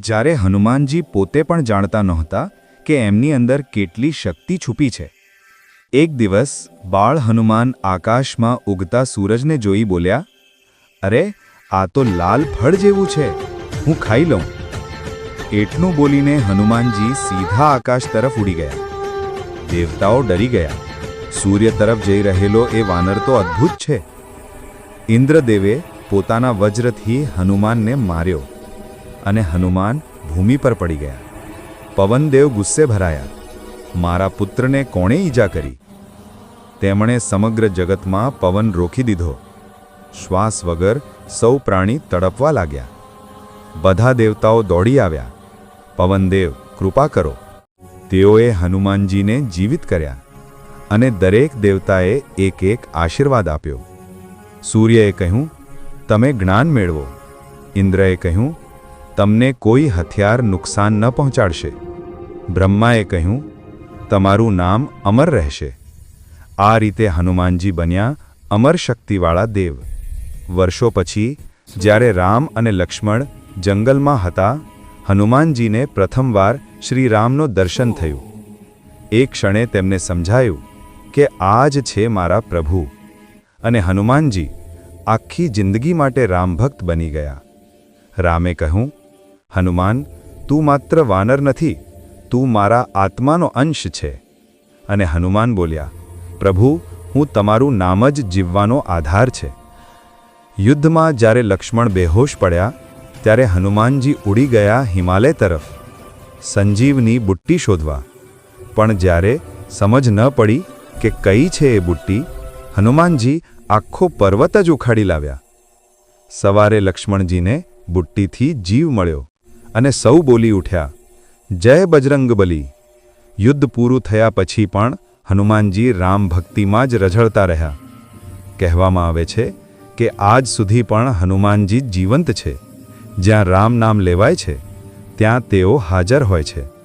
જ્યારે હનુમાનજી પોતે પણ જાણતા નહોતા કે એમની અંદર કેટલી શક્તિ છુપી છે. એક દિવસ બાળ હનુમાન આકાશમાં ઉગતા સૂરજને જોઈ બોલ્યા, અરે, આ તો લાલ ફળ જેવું છે, હું ખાઈ લઉં. એટલું બોલીને હનુમાનજી સીધા આકાશ તરફ ઉડી ગયા. દેવતાઓ ડરી ગયા. સૂર્ય તરફ જઈ રહેલો એ વાનર તો અદ્ભુત છે. ઇન્દ્રદેવે પોતાના વજ્રથી હનુમાનને માર્યો. અને હનુમાન ભૂમિ પર પડી ગયા. પવનદેવ ગુસ્સે ભરાયા. મારા પુત્રને કોણે ઈજા કરી? તેમણે સમગ્ર જગતમાં પવન રોકી દીધો. શ્વાસ વગર સૌ પ્રાણી તડપવા લાગ્યા. બધા દેવતાઓ દોડી આવ્યા. પવનદેવ કૃપા કરો. તેઓએ હનુમાનજીને જીવિત કર્યા અને દરેક દેવતાએ એક એક આશીર્વાદ આપ્યો. સૂર્યએ કહ્યું, તમે જ્ઞાન મેળવો. ઇન્દ્રએ કહ્યું તમને કોઈ હથિયાર નુકસાન ન પહોંચાડશે. બ્રહ્માએ કહ્યું, તમારું નામ અમર રહેશે. આ રીતે હનુમાનજી બન્યા અમર શક્તિવાળા દેવ. વર્ષો પછી, જ્યારે રામ અને લક્ષ્મણ જંગલમાં હતા, હનુમાનજીને પ્રથમવાર શ્રીરામનો દર્શન થયું. એ ક્ષણે તેમને સમજાયું કે આ જ છે મારા પ્રભુ. અને હનુમાનજી આખી જિંદગી માટે રામભક્ત બની ગયા. રામે કહ્યું હનુમાન, તું માત્ર વાનર નથી, તું મારા આત્માનો અંશ છે. અને હનુમાન બોલ્યા, પ્રભુ, હું તમારું નામ જ જીવવાનો આધાર છે. યુદ્ધમાં જ્યારે લક્ષ્મણ બેહોશ પડ્યા, ત્યારે હનુમાનજી ઉડી ગયા હિમાલય તરફ, સંજીવની બુટ્ટી શોધવા. પણ જ્યારે સમજ ન પડી કે કઈ છે એ બુટ્ટી, હનુમાનજી આખો પર્વત જ ઉખાડી લાવ્યા. સવારે લક્ષ્મણજીને બુટ્ટીથી જીવ મળ્યો. અને સૌ બોલી ઉઠ્યા, જય બજરંગબલી યુદ્ધ પૂરું થયા પછી પણ હનુમાનજી રામ ભક્તિમાં જ રઝળતા રહ્યા. કહેવામાં આવે છે કે આજ સુધી પણ હનુમાનજી જીવંત છે. જ્યાં રામ નામ લેવાય છે, ત્યાં તેઓ હાજર હોય છે.